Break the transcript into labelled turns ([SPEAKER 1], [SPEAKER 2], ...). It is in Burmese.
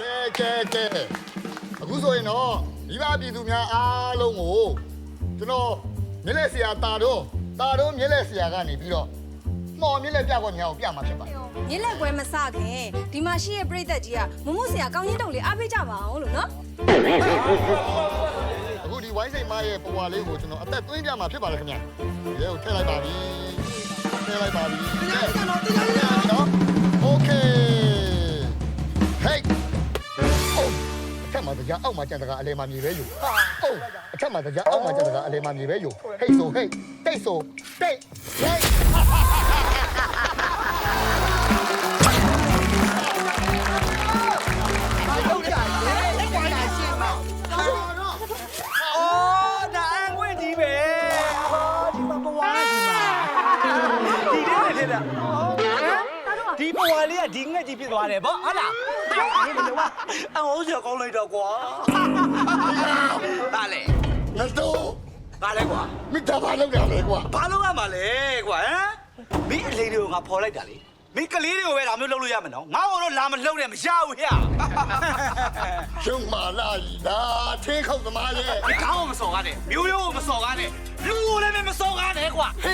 [SPEAKER 1] ကဲကဲကဲအခုဆိုရင်တော့မိဘပြည်သူများအားလုံးကိုကျွန်တော်မြက်လက်ဆရာတာတော့တာတော့မြက်လက်ဆရာကနေပြီးတော့မော်မြက်လက်ပြကွက်များကိုပြမှာဖြစ်ပါတယ်
[SPEAKER 2] မြစ်လက်ကွဲမစခင်ဒီမှာရှိရဲ့ပြိသက်ကြီးကမမှုဆရာကောင်းကြီးတုံလေးအားပေးကြပါအောင်လို့နော်
[SPEAKER 1] အခုဒီဝိုင်းစိန်မရဲ့ပုံဝါလေးကိုကျွန်တော်အသက်သွင်းပြမှာဖြစ်ပါတယ်ခင်ဗျာရဲကိုထည့်လိုက်ပါပြီထည့်လိုက်ပါပြီ က်မှာတကြားအောက်မှာကြံတကာအလဲမှာမြေပဲယူဟုတ်အထက်မှာတကြားအောက်မှာကြံတကာအလဲမှာမြေပဲယူဟိတ်ဆိုဟိတ်တိတ်ဆိုတိတ်ဟိ
[SPEAKER 3] တ်ဒီထဲနဲ့ထင်တာ ဒီဘဝလေးကဒီငှက်ကြီးဖြစ်သွားတယ်ဗောဟုတ်လားဒီလိုကအဟိုးစကောင်းလိုက်တော့ကွာဟာလေ
[SPEAKER 1] ငါတို့
[SPEAKER 3] ဟာလေကွာ
[SPEAKER 1] မိသားဘာလုပ်ရလဲကွာ
[SPEAKER 3] ဘာလို့ရမှာလဲကွာဟမ်မင်းအလေးတွေကိုငါဖော်လိုက်တာလေမင်းကလေးတွေကိုပဲဒါမျိုးလုပ်လို့ရမယ်နော်ငါ့ကိုတော့လာမလုပ်နဲ့မရဘူးဟဲ့
[SPEAKER 1] ရှုံမာလာလာထင်းခောက်သမားရဲ့
[SPEAKER 3] ဒီကောင်းကိုမစော်ကားနဲ့မျိုးရိုးကိုမစော်ကားနဲ့လူကိုလည်းမစော်ကားနဲ့ကွာ
[SPEAKER 1] ဟေး